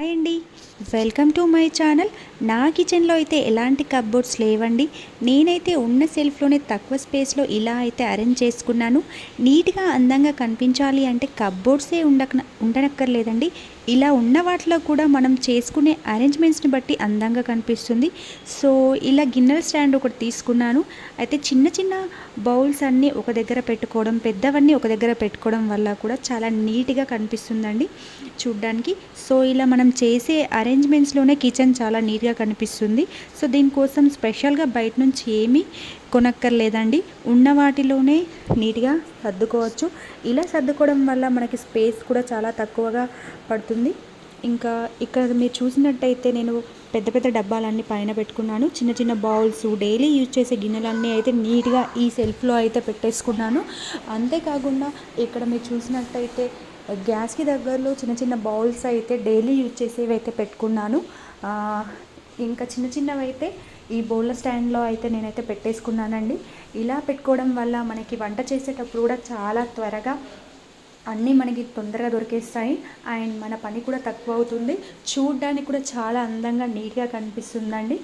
Hi అండి. Welcome to my channel. నా కిచెన్లో అయితే ఎలాంటి కప్బోర్డ్స్ లేవండి. నేనైతే ఉన్న సెల్ఫ్లోనే తక్కువ స్పేస్లో ఇలా అయితే అరేంజ్ చేసుకున్నాను. నీట్గా అందంగా కనిపించాలి అంటే కప్బోర్డ్సే ఉండక ఉండనక్కర్లేదండి. ఇలా ఉన్న వాటిలో కూడా మనం చేసుకునే అరేంజ్మెంట్స్ని బట్టి అందంగా కనిపిస్తుంది. సో ఇలా గిన్నెల స్టాండ్ ఒకటి తీసుకున్నాను. అయితే చిన్న చిన్న బౌల్స్ అన్నీ ఒక దగ్గర పెట్టుకోవడం పెద్దవన్నీ ఒక దగ్గర పెట్టుకోవడం వల్ల కూడా చాలా నీట్గా కనిపిస్తుందండి చూడ్డానికి. సో ఇలా మనం చేసే అరేంజ్మెంట్స్లోనే కిచెన్ చాలా నీట్గా కనిపిస్తుంది. సో దీనికోసం స్పెషల్గా బయట నుంచి ఏమీ కొనక్కర్లేదండి. ఉన్న వాటిలోనే నీట్గా సర్దుకోవచ్చు. ఇలా సర్దుకోవడం వల్ల మనకి స్పేస్ కూడా చాలా తక్కువగా పడుతుంది. ఇంకా ఇక్కడ మీరు చూసినట్టయితే నేను పెద్ద పెద్ద డబ్బాలన్నీ పైన పెట్టుకున్నాను. చిన్న చిన్న బౌల్స్ డైలీ యూజ్ చేసే గిన్నెలన్నీ అయితే నీట్గా ఈ సెల్ఫ్లో అయితే పెట్టేసుకున్నాను. అంతేకాకుండా ఇక్కడ మీరు చూసినట్టయితే గ్యాస్కి దగ్గరలో చిన్న చిన్న బౌల్స్ అయితే డైలీ యూజ్ చేసేవి అయితే పెట్టుకున్నాను. ఇంకా చిన్న చిన్నవి అయితే ఈ బౌల్ స్టాండ్లో అయితే నేనైతే పెట్టేసుకున్నానండి. ఇలా పెట్టుకోవడం వల్ల మనకి వంట చేసేటప్పుడు కూడా చాలా త్వరగా అన్నీ మనకి తొందరగా దొరికేస్తాయి. అండ్ మన పని కూడా తక్కువ అవుతుంది. చూడడానికి కూడా చాలా అందంగా నీట్గా కనిపిస్తుందండి.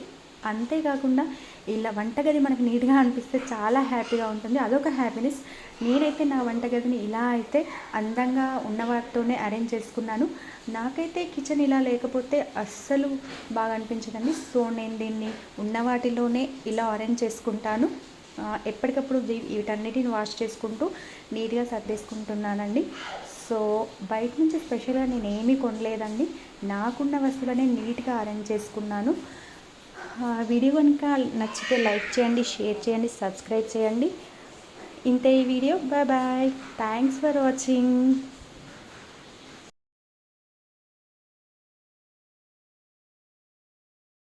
అంతేకాకుండా ఇలా వంటగది మనకు నీట్గా అనిపిస్తే చాలా హ్యాపీగా ఉంటుంది. అదొక హ్యాపీనెస్. నేనైతే నా వంటగదిని ఇలా అయితే అందంగా ఉన్న వాటితోనే అరేంజ్ చేసుకున్నాను. నాకైతే కిచెన్ ఇలా లేకపోతే అస్సలు బాగా అనిపించదండి. సో నేను దీన్ని ఉన్న వాటిలోనే ఇలా అరేంజ్ చేసుకుంటాను. ఎప్పటికప్పుడు వీటన్నిటిని వాష్ చేసుకుంటూ నీట్గా సర్దేసుకుంటున్నానండి. సో బయట నుంచి స్పెషల్గా నేను ఏమీ కొనలేదండి. నాకున్న వస్తువులనే నీట్గా అరేంజ్ చేసుకున్నాను. వీడియో కనుక నచ్చితే లైక్ చేయండి షేర్ చేయండి సబ్స్క్రైబ్ చేయండి. ఇంతే ఈ video. Bye bye. Thanks for watching